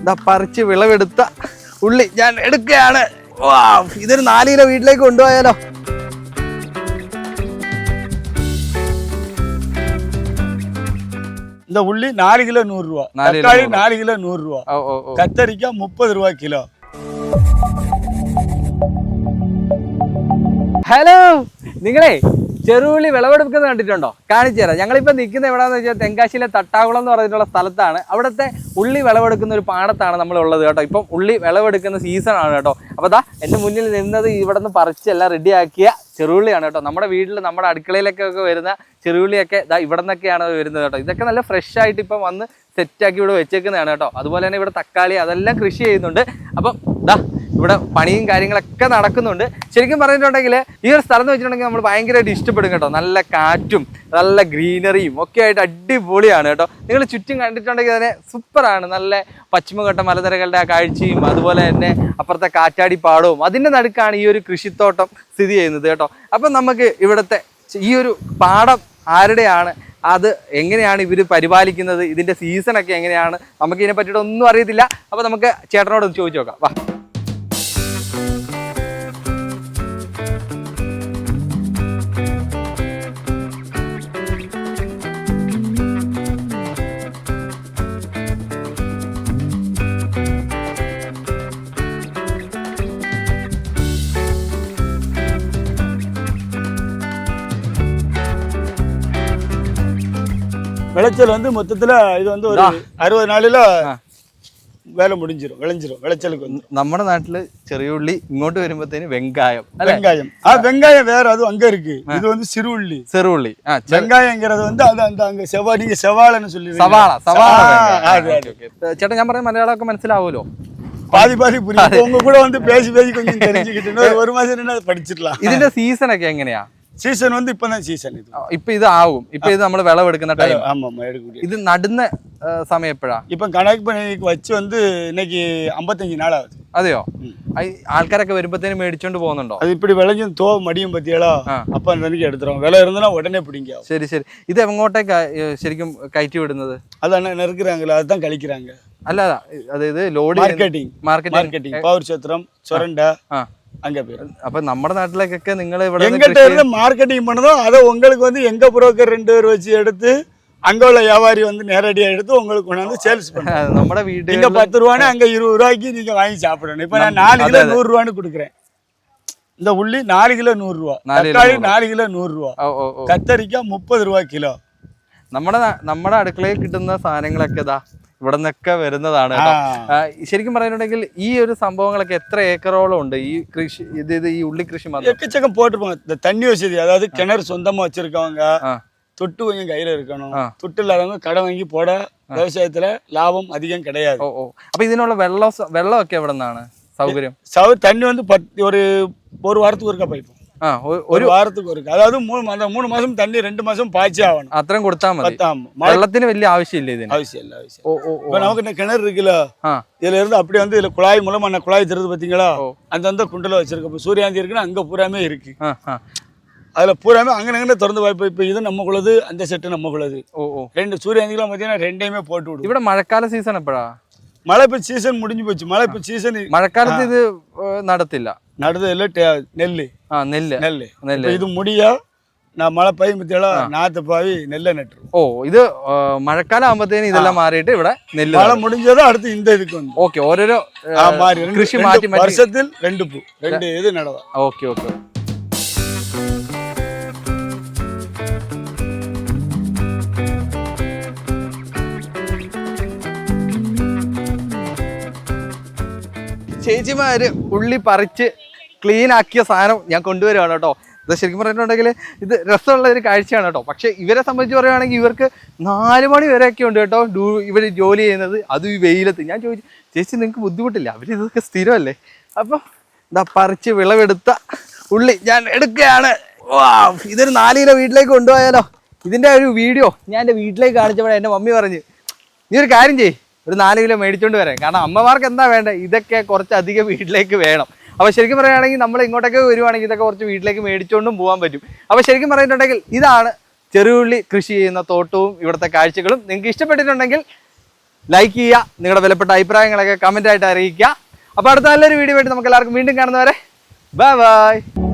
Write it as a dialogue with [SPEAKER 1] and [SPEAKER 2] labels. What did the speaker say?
[SPEAKER 1] ഇതാ പറിച്ച് വിളവെടുത്ത ഉള്ളി ഞാൻ എടുക്കുകയാണ് വാ ഇതൊരു നാല് കിലോ വീട്ടിലേക്ക് കൊണ്ടുപോയാലോ
[SPEAKER 2] இந்த உள்ளி நாலு கிலோ நூறு ரூபா
[SPEAKER 1] நாலு கிலோ
[SPEAKER 2] தக்காளி
[SPEAKER 1] நூறு.
[SPEAKER 2] நாலு கிலோ நூறு ரூபா
[SPEAKER 1] ഓ ഓ ഓ
[SPEAKER 2] கத்தரிக்காய் முப்பது ரூபா கிலோ
[SPEAKER 1] ഹലോ നിങ്ങളെ ചെറുള്ളി വിളവെടുക്കുന്നത് കണ്ടിട്ടുണ്ടോ? കാണിച്ചു തരാം. ഞങ്ങളിപ്പോൾ നിൽക്കുന്ന എവിടെയാണെന്ന് വെച്ചാൽ തെങ്കാശിയിലെ തട്ടാകുളം എന്ന് പറഞ്ഞിട്ടുള്ള സ്ഥലത്താണ്. അവിടുത്തെ ഉള്ളി വിളവെടുക്കുന്ന ഒരു പാടത്താണ് നമ്മളുള്ളത് കേട്ടോ. ഇപ്പം ഉള്ളി വിളവെടുക്കുന്ന സീസണാണ് കേട്ടോ. അപ്പോൾ ദാ എന്റെ മുന്നിൽ നിന്നത് ഇവിടെ നിന്ന് പറിച്ചെല്ലാം റെഡിയാക്കിയ ചെറുള്ളിയാണ് കേട്ടോ. നമ്മുടെ വീട്ടിൽ നമ്മുടെ അടുക്കളയിലേക്കൊക്കെ വരുന്ന ചെറുള്ളിയൊക്കെ ഇതാ ഇവിടെ നിന്നൊക്കെയാണ് വരുന്നത് കേട്ടോ. ഇതൊക്കെ നല്ല ഫ്രഷ് ആയിട്ട് ഇപ്പം വന്ന് സെറ്റാക്കി ഇവിടെ വെച്ചേക്കുന്നതാണ് കേട്ടോ. അതുപോലെ തന്നെ ഇവിടെ തക്കാളി അതെല്ലാം കൃഷി ചെയ്യുന്നുണ്ട്. അപ്പം ദാ ഇവിടെ പണിയും കാര്യങ്ങളൊക്കെ നടക്കുന്നുണ്ട്. ശരിക്കും പറഞ്ഞിട്ടുണ്ടെങ്കിൽ ഈ ഒരു സ്ഥലം എന്ന് വെച്ചിട്ടുണ്ടെങ്കിൽ നമ്മൾ ഭയങ്കരമായിട്ട് ഇഷ്ടപ്പെടും കേട്ടോ. നല്ല കാറ്റും നല്ല ഗ്രീനറിയും ഒക്കെ ആയിട്ട് അടിപൊളിയാണ് കേട്ടോ. നിങ്ങൾ ചുറ്റും കണ്ടിട്ടുണ്ടെങ്കിൽ തന്നെ സൂപ്പറാണ്. നല്ല പശ്ചിമഘട്ട മലനിരകളുടെ ആ കാഴ്ചയും അതുപോലെ തന്നെ അപ്പുറത്തെ കാറ്റാടി പാടവും അതിന്റെ നടുക്കാണ് ഈ ഒരു കൃഷിത്തോട്ടം സ്ഥിതി ചെയ്യുന്നത് കേട്ടോ. അപ്പം നമുക്ക് ഇവിടുത്തെ ഈ ഒരു പാടം ആരുടെയാണ്? അത് എങ്ങനെയാണ് ഇവർ പരിപാലിക്കുന്നത്? ഇതിന്റെ സീസണൊക്കെ എങ്ങനെയാണ്? നമുക്ക് ഇതിനെ പറ്റിയിട്ട് ഒന്നും അറിയത്തില്ല. അപ്പോൾ നമുക്ക് ചേട്ടനോട് ഒന്ന് ചോദിച്ചു നോക്കാം. വാ.
[SPEAKER 2] விளைச்சல் வந்து மொத்தத்துல இது வந்து ஒரு அறுபது நாளில வேலை முடிஞ்சிரும் விளைஞ்சிரும் விளைச்சலுக்கு வந்து
[SPEAKER 1] നമ്മുടെ നാട്ടില് ചെറിയ ഉള്ളി ഇങ്ങോട്ട് വരുമ്പോഴത്തേന് വെങ്കായം അല്ലെ
[SPEAKER 2] வெங்காயம் ஆ வெங்காயம் வேற அது அங்க இருக்கு இது வந்து சிறுஉள்ளி
[SPEAKER 1] ചെറുള്ളി ആ ചെ-
[SPEAKER 2] வெங்காயங்கிறது வந்து அது அந்த அங்க செவ்வா நீங்க செவ்வாழைன்னு சொல்லி
[SPEAKER 1] സവാള സവാള
[SPEAKER 2] ആ,
[SPEAKER 1] വെങ്കായം.
[SPEAKER 2] അതെ,
[SPEAKER 1] ആ, ഓക്കേ, ഓക്കേ. ചേട്ടാ ഞാൻ പറയുന്ന മലയാളമൊക്കെ മനസ്സിലാവുമല്ലോ
[SPEAKER 2] பாதி பாதி புரியும் இப்ப உங்க கூட வந்து பேசி பேசி கொஞ்சம் தெரிஞ்சுக்கிட்டு இன்னொரு ஒரு மாசம் என்ன படிச்சிடலாம்
[SPEAKER 1] ഇതിന്റെ സീസൺ ഒക്കെ എങ്ങനെയാ
[SPEAKER 2] சீசன் வந்து இப்பதான் சீசன் இது
[SPEAKER 1] ആ, ഇപ്പൊ ഇത് ആവും ഇപ്പൊ ഇത് നമ്മൾ വിളവെടുക്കുന്ന ടൈം
[SPEAKER 2] ஆமா ஆமா எடுக்கக்கூடிய
[SPEAKER 1] ഇത് നടുന്ന ആ, സമയം എപ്പോഴാ
[SPEAKER 2] இப்ப கணக்கு பண்ணி வச்சு வந்து இன்னைக்கு ஐம்பத்தஞ்சு நாள் ஆகுது
[SPEAKER 1] അതെയോ ആ, ഈ ആൾക്കാരൊക്കെ വരുമ്പോഴത്തേന് മേടിച്ചോണ്ട് പോകുന്നുണ്ടോ
[SPEAKER 2] அது இப்படி விளைஞ்சும் தோ மடியும் பத்தியாலோ
[SPEAKER 1] ஆ.
[SPEAKER 2] அப்ப அந்த அன்னைக்கு எடுத்துரும் விலை இருந்ததுன்னா உடனே பிடிங்க
[SPEAKER 1] ശരി ശരി ഇത് എങ്ങോട്ടേക്കാ ഏ, ശരിക്കും കയറ്റി വിടുന്നത്
[SPEAKER 2] அதான் நெருக்குறாங்களா அதுதான் கழிக்கிறாங்க
[SPEAKER 1] അല്ല അതായത് load
[SPEAKER 2] marketing
[SPEAKER 1] marketing
[SPEAKER 2] marketing power சத்திரம் சொரண்டை
[SPEAKER 1] ആ
[SPEAKER 2] அங்க போயிடும்
[SPEAKER 1] അപ്പൊ നമ്മുടെ നാട്ടിലേക്കൊക്കെ നിങ്ങൾ ഇവിടെ നിന്ന്
[SPEAKER 2] எங்கிட்ட இருந்து மார்க்கெட்டிங் பண்ணதும் அதை உங்களுக்கு வந்து எங்க புரோக்கர் ரெண்டு பேர் வச்சு எடுத்து அங்க உள்ள வியாபாரி வந்து நேரடியா எடுத்து உங்களுக்கு கொண்டாந்து சேல்ஸ் பண்ணுங்க
[SPEAKER 1] കൃഷി- നമ്മുടെ
[SPEAKER 2] இங்க
[SPEAKER 1] വീടുകളിൽ
[SPEAKER 2] பத்து ரூபான்னு அங்க இருபது ரூபாய்க்கு நீங்க வாங்கி சாப்பிடணும் இப்ப நான் நாலு கிலோ நூறு ரூபான்னு கொடுக்குறேன் இந்த உள்ளி நாலு கிலோ நூறு ரூபா
[SPEAKER 1] நாலு கிலோ
[SPEAKER 2] தக்காளி நாலு கிலோ நூறு ரூபா
[SPEAKER 1] ഓ ഓ ഓ
[SPEAKER 2] கத்தரிக்காய் முப்பது ரூபா கிலோ
[SPEAKER 1] നമ്മുടെ നാ- നമ്മുടെ അടുക്കളയിൽ കിട്ടുന്ന സാധനങ്ങളൊക്കെ ഇതാ ഇവിടെ നിന്നൊക്കെ വരുന്നതാണ് കേട്ടോ
[SPEAKER 2] ആ.
[SPEAKER 1] ആ, ശരിക്കും പറയുന്നുണ്ടെങ്കിൽ ഈ ഒരു സംഭവങ്ങളൊക്കെ എത്ര ഏക്കറോളം ഉണ്ട് ഈ കൃഷി ഇത് ഇത് ഈ ഉള്ളി കൃഷി മാത്രം
[SPEAKER 2] எக்கச்சக்கம் போட்டிருப்பாங்க இந்த தண்ணி வசதி அதாவது கிணறு சொந்தமா வச்சிருக்கவங்க
[SPEAKER 1] ஆ.
[SPEAKER 2] தொட்டு கொஞ்சம் கையில இருக்கணும்
[SPEAKER 1] ஆ.
[SPEAKER 2] தொட்டு இல்லாதவங்க கடன் வாங்கி போட விவசாயத்துல லாபம் அதிகம் கிடையாது
[SPEAKER 1] ഓ ഓ അപ്പൊ ഇതിനുള്ള വെള്ളം സ- വെള്ളമൊക്കെ എവിടെ നിന്നാണ് സൗകര്യം
[SPEAKER 2] சவு தண்ணி வந்து பத்து ஒரு ஒரு வாரத்துக்கு ஒருக்கா பைப்போம்
[SPEAKER 1] ആ ഒ-
[SPEAKER 2] ஒரு
[SPEAKER 1] ഒരു
[SPEAKER 2] வாரத்துக்கு ஒருக்கா அதாவது மூணு மா- அந்த மூணு மாசம் தண்ணி ரெண்டு மாசம் பாய்ச்சி ஆகணும்
[SPEAKER 1] അത്രയും കൊടുത്താൽ മതി
[SPEAKER 2] பத்தாம் மழை
[SPEAKER 1] വെള്ളത്തിന് വലിയ ആവശ്യമില്ല ഇതിന്
[SPEAKER 2] அவசியம் இல்லை அவசியம்
[SPEAKER 1] ഓ ഓ ഓ
[SPEAKER 2] இப்போ நமக்கு இந்த கிணறு இருக்குல்ல
[SPEAKER 1] ആ
[SPEAKER 2] இதுல இருந்து அப்படியே வந்து இதுல குழாய் மூலமா நான் குழாய் தருது பாத்தீங்களா
[SPEAKER 1] ஓ.
[SPEAKER 2] அந்த அந்த குண்டில் வச்சிருக்க இப்போ சூரியாந்தி இருக்குன்னா அங்க பூராமே இருக்கு
[SPEAKER 1] ആ ആ
[SPEAKER 2] அதுல பூராமே அங்கே அங்கே திறந்து வாய்ப்பு இப்போ இது நம்மக்குள்ளது அந்த செட்டு நம்மக்குள்ளது
[SPEAKER 1] ഓ ஓ
[SPEAKER 2] ரெண்டு சூரியாந்திகளும் பார்த்தீங்கன்னா ரெண்டையுமே போட்டு விடுவோம்
[SPEAKER 1] ഇവിടെ മഴക്കാല സീസൺ എപ്പോഴാ
[SPEAKER 2] மழை இப்போ சீசன் முடிஞ்சு போச்சு மழை இப்போ சீசன்
[SPEAKER 1] മഴക്കാലത്ത് ഇത് ഏ, നടത്തില്ല
[SPEAKER 2] நடுதல நெல்
[SPEAKER 1] ആ നെല്ല്
[SPEAKER 2] நெல்
[SPEAKER 1] നെല്ല്
[SPEAKER 2] இப்போ இது முடியா நான் மழை பையன் பற்றியெல்லாம் நாற்று பாவி நெல்லை நட்டுருவோம்
[SPEAKER 1] ഓ ഇത് ഏ, മഴക്കാലം ആകുമ്പോഴത്തേന് ഇതെല്ലാം മാറിയിട്ട് ഇവിടെ നെല്ല്
[SPEAKER 2] மழை முடிஞ்சதும் அடுத்து இந்த இதுக்கு வந்து
[SPEAKER 1] ഓക്കെ ഓരോരോ ഏ,
[SPEAKER 2] ஆ, மாறி ரெண்டு-
[SPEAKER 1] കൃഷി
[SPEAKER 2] ரெண்டு
[SPEAKER 1] മാറ്റി മാറ്റി
[SPEAKER 2] வருஷத்தில் ரெண்டு பூ ரெண்டு இது நடலாம்
[SPEAKER 1] ഓക്കെ ഓക്കെ ചേച്ചിമാര് ഉള്ളി പറിച്ച് ക്ലീൻ ആക്കിയ സാധനം ഞാൻ കൊണ്ടുവരുവാണ് കേട്ടോ. ഇത് ശരിക്കും പറഞ്ഞിട്ടുണ്ടെങ്കിൽ ഇത് രസമുള്ള ഒരു കാഴ്ചയാണ് കേട്ടോ. പക്ഷേ ഇവരെ സംബന്ധിച്ച് പറയുകയാണെങ്കിൽ ഇവർക്ക് നാല് മണി വരെയൊക്കെ ഉണ്ട് കേട്ടോ ഡൂ ഇവർ ജോലി ചെയ്യുന്നത്. അതും ഈ വെയിലത്ത്. ഞാൻ ചോദിച്ചു ചേച്ചി നിങ്ങൾക്ക് ബുദ്ധിമുട്ടില്ല? അവർ ഇതൊക്കെ സ്ഥിരമല്ലേ? അപ്പോൾ ഇതാ പറിച്ച് വിളവെടുത്ത ഉള്ളി ഞാൻ എടുക്കുകയാണ്. വാ ഇതൊരു നാല് കിലോ വീട്ടിലേക്ക് കൊണ്ടുപോയാലോ? ഇതിന്റെ ഒരു വീഡിയോ ഞാൻ എന്റെ വീട്ടിലേക്ക് കാണിച്ചപ്പോൾ എന്റെ മമ്മി പറഞ്ഞ് നീ ഒരു കാര്യം ചെയ്യ്. ഒരു നാല് കിലോ മേടിച്ചോണ്ട് വരാം. കാരണം അമ്മമാർക്ക് എന്താ വേണ്ടത് ഇതൊക്കെ കുറച്ച് അധികം വീട്ടിലേക്ക് വേണം. അപ്പോൾ ശരിക്കും പറയുകയാണെങ്കിൽ നമ്മൾ ഇങ്ങോട്ടൊക്കെ വരുവാണെങ്കിൽ ഇതൊക്കെ കുറച്ച് വീട്ടിലേക്ക് മേടിച്ചുകൊണ്ടും പോകാൻ പറ്റും. അപ്പോൾ ശരിക്കും പറഞ്ഞിട്ടുണ്ടെങ്കിൽ ഇതാണ് ചെറുള്ളി കൃഷി ചെയ്യുന്ന തോട്ടവും ഇവിടുത്തെ കാഴ്ചകളും. നിങ്ങൾക്ക് ഇഷ്ടപ്പെട്ടിട്ടുണ്ടെങ്കിൽ ലൈക്ക് ചെയ്യുക നിങ്ങളുടെ വിലപ്പെട്ട അഭിപ്രായങ്ങളൊക്കെ കമന്റ് ആയിട്ട് അറിയിക്കുക. അപ്പോൾ അടുത്ത നല്ലൊരു വീഡിയോ ആയിട്ട് നമുക്ക് എല്ലാവർക്കും വീണ്ടും കാണുന്നവരെ ബൈ ബൈ